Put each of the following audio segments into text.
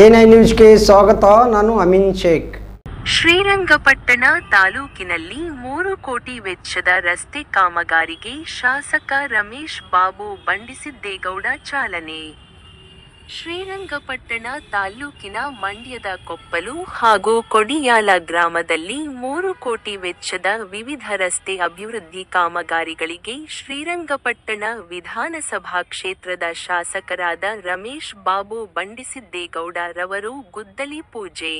NI ನ್ಯೂಸ್ಗೆ ಸ್ವಾಗತ. ನಾನು ಅಮಿನ್ ಶೇಖ್. ಶ್ರೀರಂಗಪಟ್ಟಣ ತಾಲೂಕಿನಲ್ಲಿ ಮೂರು ಕೋಟಿ ವೆಚ್ಚದ ರಸ್ತೆ ಕಾಮಗಾರಿಗೆ ಶಾಸಕ ರಮೇಶ್ ಬಾಬು ಬಂಡಿಸಿದ್ದೇಗೌಡ ಚಾಲನೆ. ಶ್ರೀರಂಗಪಟ್ಟಣ ತಾಲ್ಲೂಕಿನ ಮಂಡ್ಯದ ಕೊಪ್ಪಲು ಹಾಗೂ ಕೊಡಿಯಾಲ ಗ್ರಾಮದಲ್ಲಿ ಮೂರು ಕೋಟಿ ವೆಚ್ಚದ ವಿವಿಧ ರಸ್ತೆ ಅಭಿವೃದ್ಧಿ ಕಾಮಗಾರಿಗಳಿಗೆ ಶ್ರೀರಂಗಪಟ್ಟಣ ವಿಧಾನಸಭಾ ಕ್ಷೇತ್ರದ ಶಾಸಕರಾದ ರಮೇಶ್ ಬಾಬು ಬಂಡಿಸಿದ್ದೇಗೌಡ ರವರು ಗುದ್ದಲಿ ಪೂಜೆ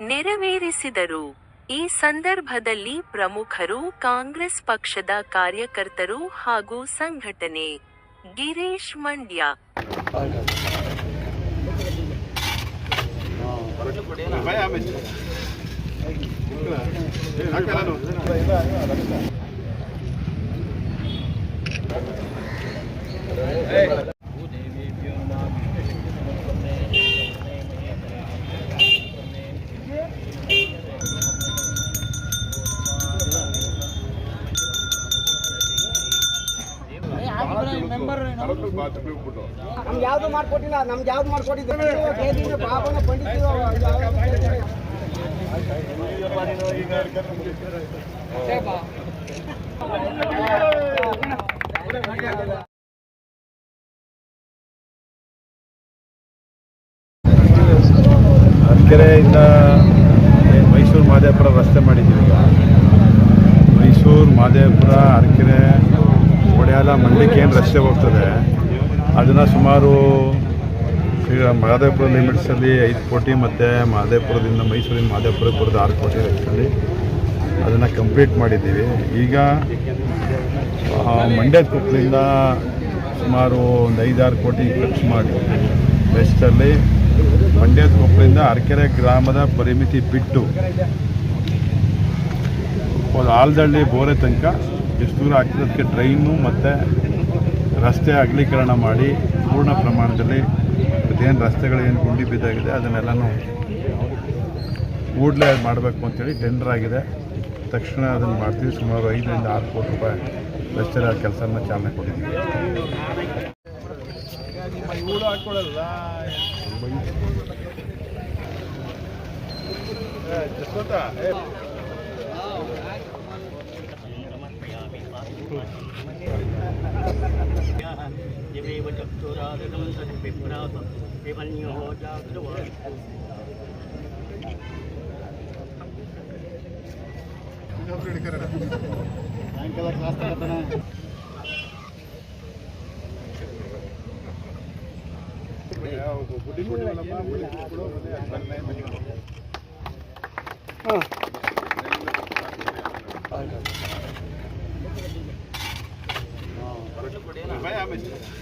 ನೆರವೇರಿಸಿದರು. ಈ ಸಂದರ್ಭದಲ್ಲಿ ಪ್ರಮುಖರು ಕಾಂಗ್ರೆಸ್ ಪಕ್ಷದ ಕಾರ್ಯಕರ್ತರು ಹಾಗೂ ಸಂಘಟನೆ Girish Mandya. Vai, vai. Claro. ನಮ್ಗೆ ಯಾವ್ದು ಮಾಡ್ಕೊಟ್ಟಿಲ್ಲ ನಮ್ಗೆ ಯಾವ್ದು ಮಾಡ್ಕೊಟ್ಟಿದ್ದು? ಬಾಬನ ಪಂಡಿತ ಅರಕೆರೆಯಿಂದ ಮೈಸೂರು ಮಾದೇಪುರ ರಸ್ತೆ ಮಾಡಿದ್ದೀವಿ. ಈಗ ಮೈಸೂರು ಮಾದೇಪುರ ಅರಕೆರೆ ಒಡೆಯಾಲ ಮಂಡ್ಯಕ್ಕೆ ಏನು ರಸ್ತೆ ಹೋಗ್ತದೆ, ಅದನ್ನು ಸುಮಾರು ಈಗ ಮಹದೇಪುರ ಲಿಮಿಟ್ಸಲ್ಲಿ ಐದು ಕೋಟಿ ಮತ್ತು ಮಾದೇಪುರದಿಂದ ಮೈಸೂರಿನ ಮಾದೇಪುರಕ್ಕೆ ಬರೋದು ಆರು ಕೋಟಿ ರಸ್ತೆಯಲ್ಲಿ ಅದನ್ನು ಕಂಪ್ಲೀಟ್ ಮಾಡಿದ್ದೀವಿ. ಈಗ ಮಂಡ್ಯದ ಕೊಪ್ಪಳಿಂದ ಸುಮಾರು ಒಂದು ಐದಾರು ಕೋಟಿ ಖರ್ಚು ಮಾಡಿ ವೆಚ್ಚದಲ್ಲಿ ಮಂಡ್ಯದ ಕೊಪ್ಪಳಿಂದ ಅರಕೆರೆ ಗ್ರಾಮದ ಪರಿಮಿತಿ ಬಿಟ್ಟು ಒಂದು ಆಲ್ದಳ್ಳಿ ಬೋರೆ ತನಕ ಎಷ್ಟು ದೂರ ಆಗ್ತಿರೋದಕ್ಕೆ ಟ್ರೈನು ಮತ್ತು ರಸ್ತೆ ಅಗಲೀಕರಣ ಮಾಡಿ ಪೂರ್ಣ ಪ್ರಮಾಣದಲ್ಲಿ ಅದೇನು ರಸ್ತೆಗಳೇನು ಏನು ಗುಂಡಿ ಬಿದ್ದಾಗಿದೆ ಅದನ್ನೆಲ್ಲನೂ ಕೂಡಲೇ ಮಾಡಬೇಕು ಅಂತೇಳಿ ಟೆಂಡರ್ ಆಗಿದೆ. ತಕ್ಷಣ ಅದನ್ನು ಮಾಡ್ತೀವಿ. ಸುಮಾರು ಐದರಿಂದ ಆರು ಕೋಟಿ ರೂಪಾಯಿ ರಸ್ತೆ ಕೆಲಸನ ಚಾಲನೆ ಕೊಟ್ಟಿದ್ದೀವಿ. देव चक्षुरादनं तद्विप्रात विमन्युः जाग्रवास्तु ಸಾಯಂಕಾಲ ಕ್ಲಾಸ್ ತಗೋತಾನೆ ಗುಡಿ ಗುಡಿ ಅಲ್ಲಮ್ಮ ಗುಡಿ ಕೂಡ ಬಂದೆ ಹಾಂ Vai, Amém.